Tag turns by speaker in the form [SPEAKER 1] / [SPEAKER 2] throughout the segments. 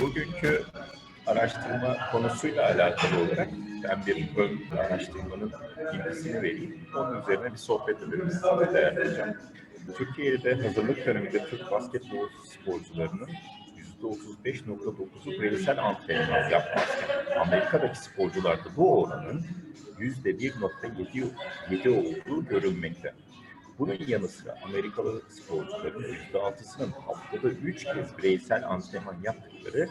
[SPEAKER 1] Bugünkü araştırma konusuyla alakalı olarak ben bir ön araştırmanın bilgisini vereyim. Onun üzerine bir sohbet edelim sizinle. Türkiye'de hazırlık döneminde Türk basketbol sporcularının %35.9'u bireysel antrenman yapmazken Amerika'daki sporcularda bu oranın %1.7 olduğu görülmekte. Bunun yanı sıra Amerikalı sporcuların %6'sının haftada 3 kez bireysel antrenman yaptıkları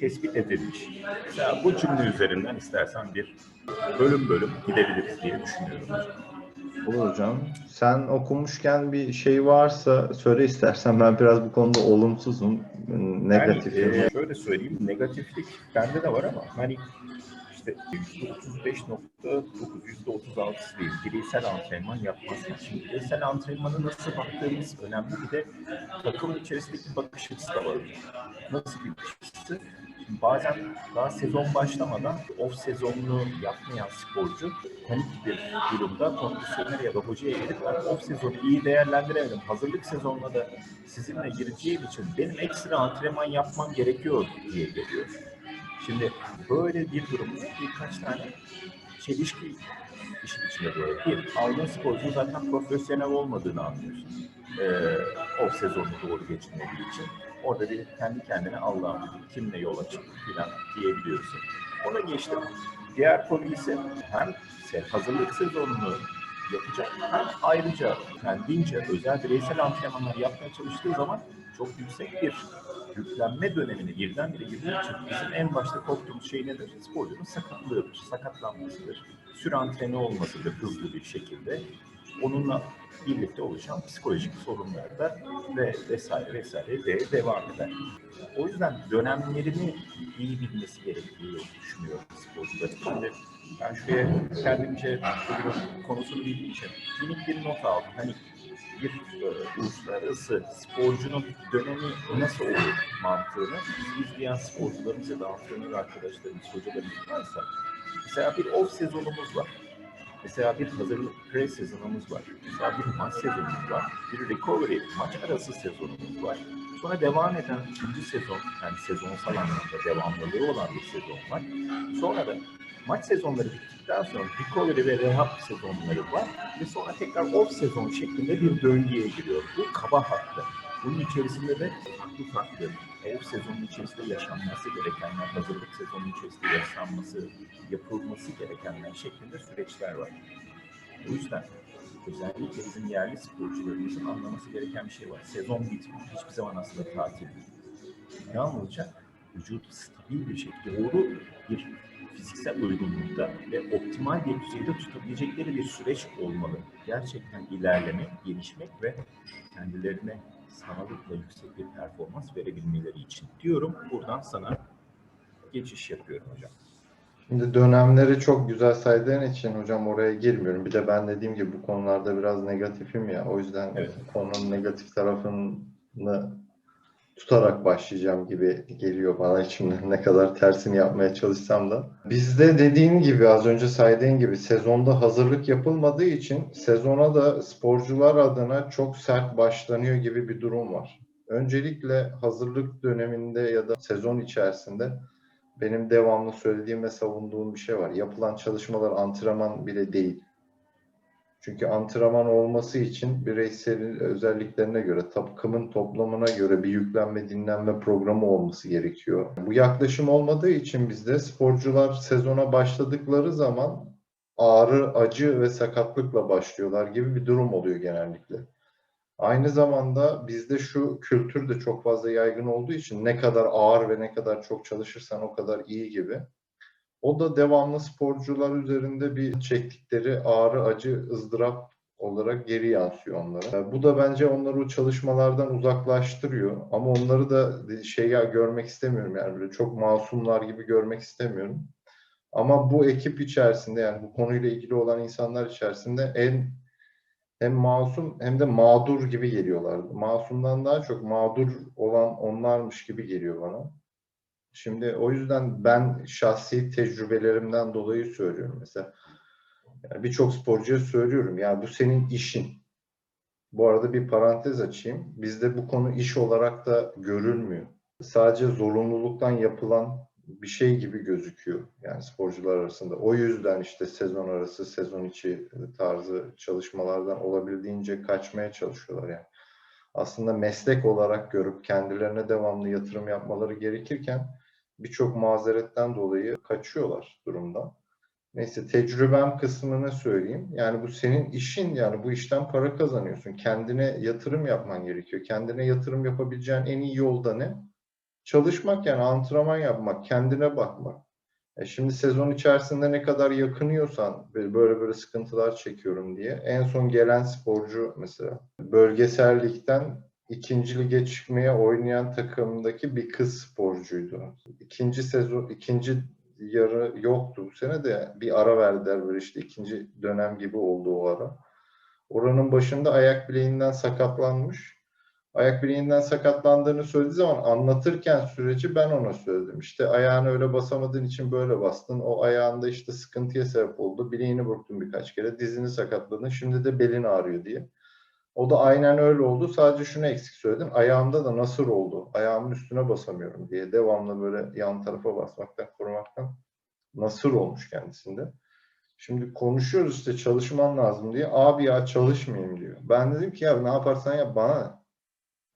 [SPEAKER 1] tespit edilmiş. Mesela bu cümle üzerinden istersen bir bölüm bölüm gidebiliriz diye düşünüyorum.
[SPEAKER 2] Olur hocam. Sen okumuşken bir şey varsa söyle istersen ben biraz bu konuda olumsuzum. Negatifim.
[SPEAKER 1] Ben, e, şöyle söyleyeyim, negatiflik bende de var ama hani işte %35.9, %36'sı değil. Bireysel antrenman yapmazken. Şimdi bireysel antrenmanı nasıl baktığımız önemli. Bir de takımın içerisindeki bakış açısı da var. Nasıl bir bakış açısı? Bazen daha sezon başlamadan off sezonunu yapmayan sporcu panik bir durumda kondisyoner ya da hocaya gelip ben off sezonu iyi değerlendiremedim. Hazırlık sezonuna da sizinle gireceğim için benim ekstra antrenman yapmam gerekiyor diye geliyor. Şimdi böyle bir durumda birkaç tane çelişki işin içine doğru. Bir, aldığın sporcunun zaten profesyonel olmadığını anlıyorsun. Ee, off sezonu doğru geçirmediği için. Orada bir kendi kendine Allah'ım kimle yola çıktı filan diyebiliyorsun. Ona geçtim. Diğer konu ise hem hazırlık sezonunu yapacak hem ayrıca kendince özel bireysel antrenmanlar yapmaya çalıştığı zaman çok yüksek bir yüklenme dönemine birdenbire girdiği için bizim en başta korktuğumuz şey nedir? Sporcunun sakatlığıdır, sakatlanmasıdır, süre antrenörü olmasıdır hızlı bir şekilde. Onunla birlikte oluşan psikolojik sorunlar da ve vesaire vesaire de devam eder. O yüzden dönemlerini iyi bilmesi gerektiğini düşünüyorum sporcuların. Şimdi ben şuraya kendimce konusunu bildiğim için minik bir not aldım. Hani bir e, uluslararası sporcunun dönemi nasıl olur mantığını biz izleyen sporcularımız ya da antrenör arkadaşlarımız, hocalarımız varsa mesela bir off sezonumuz var. Mesela bir hazırlık pre sezonumuz var. Mesela bir maç sezonumuz var. Bir recovery maç arası sezonumuz var. Sonra devam eden ikinci sezon, yani sezonsal anlamda devamlılığı olan bir sezon var. Sonra da maç sezonları bittikten sonra recovery ve rehab sezonları var. Ve sonra tekrar off sezon şeklinde bir döngüye giriyor. Bu kaba hattı. Bunun içerisinde de farklı farklı off sezonun içerisinde yaşanması gerekenler, hazırlık sezonun içerisinde yaşanması, yapılması gerekenler şeklinde süreçler var. O yüzden özellikle bizim yerli sporcularımızın anlaması gereken bir şey var. Sezon bitmiyor. Hiçbir zaman aslında tatil değil. Ne olacak? Vücudu stabil bir şekilde doğru bir fiziksel uygunlukta ve optimal bir düzeyde tutabilecekleri bir süreç olmalı. Gerçekten ilerlemek, gelişmek ve kendilerine sağlıkla yüksek bir performans verebilmeleri için diyorum. Buradan sana geçiş yapıyorum hocam.
[SPEAKER 2] Şimdi dönemleri çok güzel saydığın için hocam oraya girmiyorum. Bir de ben dediğim gibi bu konularda biraz negatifim ya. O yüzden
[SPEAKER 1] Evet.
[SPEAKER 2] konunun negatif tarafını tutarak başlayacağım gibi geliyor bana içimden ne kadar tersini yapmaya çalışsam da. Bizde dediğin gibi az önce saydığın gibi sezonda hazırlık yapılmadığı için sezona da sporcular adına çok sert başlanıyor gibi bir durum var. Öncelikle hazırlık döneminde ya da sezon içerisinde benim devamlı söylediğim ve savunduğum bir şey var. Yapılan çalışmalar antrenman bile değil. Çünkü antrenman olması için bireysel özelliklerine göre, takımın toplamına göre bir yüklenme, dinlenme programı olması gerekiyor. Bu yaklaşım olmadığı için bizde sporcular sezona başladıkları zaman ağrı, acı ve sakatlıkla başlıyorlar gibi bir durum oluyor genellikle. Aynı zamanda bizde şu kültür de çok fazla yaygın olduğu için ne kadar ağır ve ne kadar çok çalışırsan o kadar iyi gibi. O da devamlı sporcular üzerinde bir çektikleri ağrı, acı, ızdırap olarak geri yansıyor onlara. Bu da bence onları o çalışmalardan uzaklaştırıyor. Ama onları da şey ya görmek istemiyorum yani böyle çok masumlar gibi görmek istemiyorum. Ama bu ekip içerisinde yani bu konuyla ilgili olan insanlar içerisinde en hem masum hem de mağdur gibi geliyorlar. Masumdan daha çok mağdur olan onlarmış gibi geliyor bana. Şimdi o yüzden ben şahsi tecrübelerimden dolayı söylüyorum. Mesela yani birçok sporcuya söylüyorum ya bu senin işin. Bu arada bir parantez açayım. Bizde bu konu iş olarak da görülmüyor. sadece zorunluluktan yapılan bir şey gibi gözüküyor yani sporcular arasında. O yüzden işte sezon arası, sezon içi tarzı çalışmalardan olabildiğince kaçmaya çalışıyorlar yani. Aslında meslek olarak görüp kendilerine devamlı yatırım yapmaları gerekirken birçok mazeretten dolayı kaçıyorlar durumdan. Neyse tecrübem kısmını söyleyeyim. Yani bu senin işin yani bu işten para kazanıyorsun. Kendine yatırım yapman gerekiyor. Kendine yatırım yapabileceğin en iyi yol da ne? Çalışmak yani antrenman yapmak, kendine bakmak. E şimdi sezon içerisinde ne kadar yakınıyorsan böyle böyle sıkıntılar çekiyorum diye. En son gelen sporcu mesela bölgesel ligden ikinci lige çıkmaya oynayan takımdaki bir kız sporcuydu. İkinci sezon, ikinci yarı yoktu bu sene de bir ara verdiler böyle işte ikinci dönem gibi oldu o ara. Oranın başında ayak bileğinden sakatlanmış. Ayak bileğinden sakatlandığını söylediği zaman anlatırken süreci ben ona söyledim. İşte ayağını öyle basamadığın için böyle bastın. O ayağında işte sıkıntıya sebep oldu. Bileğini burktun birkaç kere. Dizini sakatladın. Şimdi de belin ağrıyor diye. O da aynen öyle oldu. Sadece şunu eksik söyledim. Ayağımda da nasır oldu. Ayağımın üstüne basamıyorum diye. Devamlı böyle yan tarafa basmaktan, korumaktan nasır olmuş kendisinde. Şimdi konuşuyoruz işte çalışman lazım diye. Abi ya çalışmayayım diyor. Ben dedim ki ya ne yaparsan yap bana.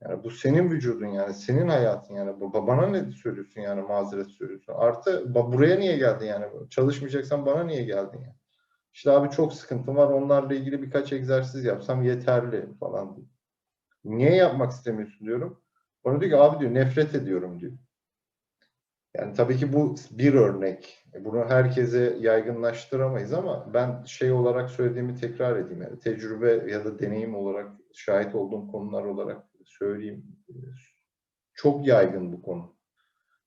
[SPEAKER 2] Yani bu senin vücudun yani senin hayatın yani bana ne söylüyorsun yani mazeret söylüyorsun. Artı buraya niye geldin yani çalışmayacaksan bana niye geldin yani. İşte abi çok sıkıntım var onlarla ilgili birkaç egzersiz yapsam yeterli falan diyor. Niye yapmak istemiyorsun diyorum. Bana diyor ki abi diyor nefret ediyorum diyor. Yani tabii ki bu bir örnek. Bunu herkese yaygınlaştıramayız ama ben şey olarak söylediğimi tekrar edeyim. Yani tecrübe ya da deneyim olarak şahit olduğum konular olarak söyleyeyim. Çok yaygın bu konu.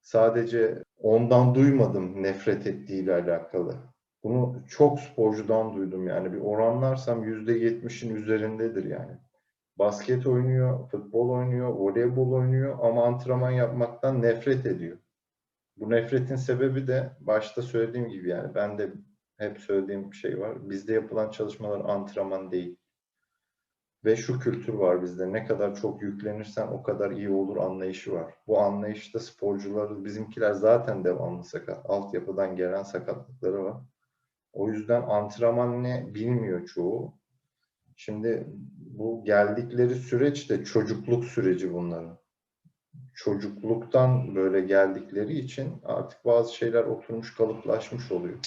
[SPEAKER 2] Sadece ondan duymadım nefret ettiğiyle alakalı. Bunu çok sporcudan duydum yani. Bir oranlarsam yüzde yetmişin üzerindedir yani. Basket oynuyor, futbol oynuyor, voleybol oynuyor ama antrenman yapmaktan nefret ediyor. Bu nefretin sebebi de başta söylediğim gibi yani ben de hep söylediğim bir şey var. Bizde yapılan çalışmalar antrenman değil. Ve şu kültür var bizde. Ne kadar çok yüklenirsen o kadar iyi olur anlayışı var. Bu anlayışta sporcuları bizimkiler zaten devamlı sakat. Altyapıdan gelen sakatlıkları var. O yüzden antrenman ne bilmiyor çoğu. Şimdi bu geldikleri süreç de çocukluk süreci bunların çocukluktan böyle geldikleri için artık bazı şeyler oturmuş kalıplaşmış oluyor.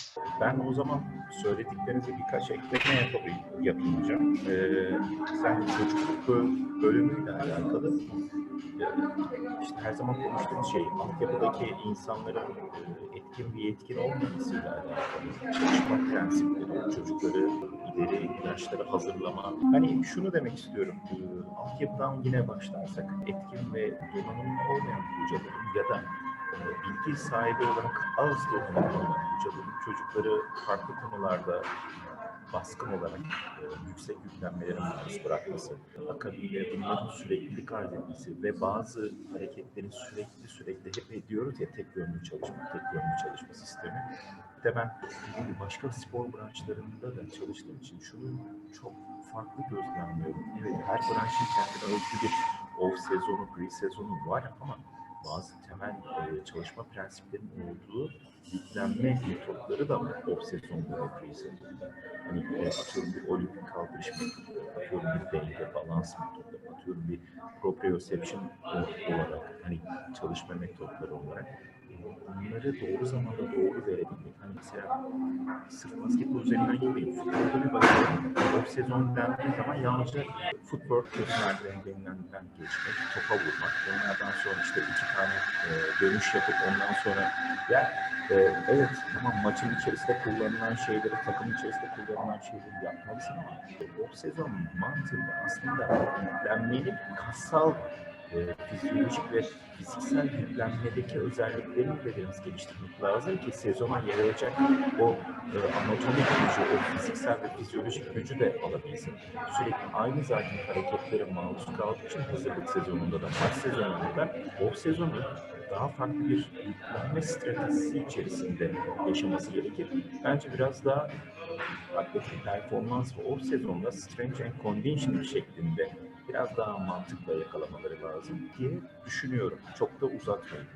[SPEAKER 1] Ben o zaman söylediklerinize birkaç ekleme yapayım, hocam. Ee, sen çocukluk bölümüyle alakalı işte her zaman konuştuğumuz şey altyapıdaki insanların etkin bir yetkin olmamasıyla alakalı çalışma prensipleri, çocukları ileri yaşlara hazırlama. Hani şunu demek istiyorum, altyapıdan yine başlarsak etkin ve donanımlı olmayan hocaların ya da bilgi sahibi olarak az donanımlı olan hocaların çocukları farklı konularda baskın olarak e, yüksek yüklenmelere maruz bırakması, akabinde bunların süreklilik arz etmesi ve bazı hareketlerin sürekli sürekli hep ediyoruz ya tek yönlü çalışma, tek yönlü çalışma sistemi. Bir de ben başka spor branşlarında da çalıştığım için şunu çok farklı gözlemliyorum. Evet her branşın kendine özgü bir off sezonu, pre sezonu var ama bazı temel e, çalışma prensiplerinin olduğu yüklenme metotları da var obsesyonda ve pre-sezonda. Hani e, atıyorum bir olimpik kaldırış metodu, atıyorum bir denge, balans metodu, atıyorum bir proprioception olarak hani çalışma metotları olarak bunları doğru zamanda doğru verebilmek. Hani mesela sırf basketbol üzerinden gitmeyin. Futbolda bir bakalım. Off sezon dendiği zaman yalnızca footwork kötü denilenden geçmek, topa vurmak. Onlardan sonra işte iki tane e, dönüş yapıp ondan sonra ya e, evet tamam maçın içerisinde kullanılan şeyleri, takım içerisinde kullanılan şeyleri yapmalısın ama off sezon mantığında aslında yüklenmenin kassal fizyolojik ve fiziksel yüklenmedeki özelliklerini de biraz geliştirmek lazım ki sezona yarayacak o e, anatomik gücü, o fiziksel ve fizyolojik gücü de alabilsin. Sürekli aynı zaten hareketlere maruz kaldığı için hazırlık sezonunda da, maç sezonunda da off sezonu daha farklı bir yüklenme stratejisi içerisinde yaşaması gerekir. Bence biraz daha atletik performans ve off sezonda strength and conditioning şeklinde biraz daha mantıkla yakalamaları lazım diye düşünüyorum. Çok da uzatmayın.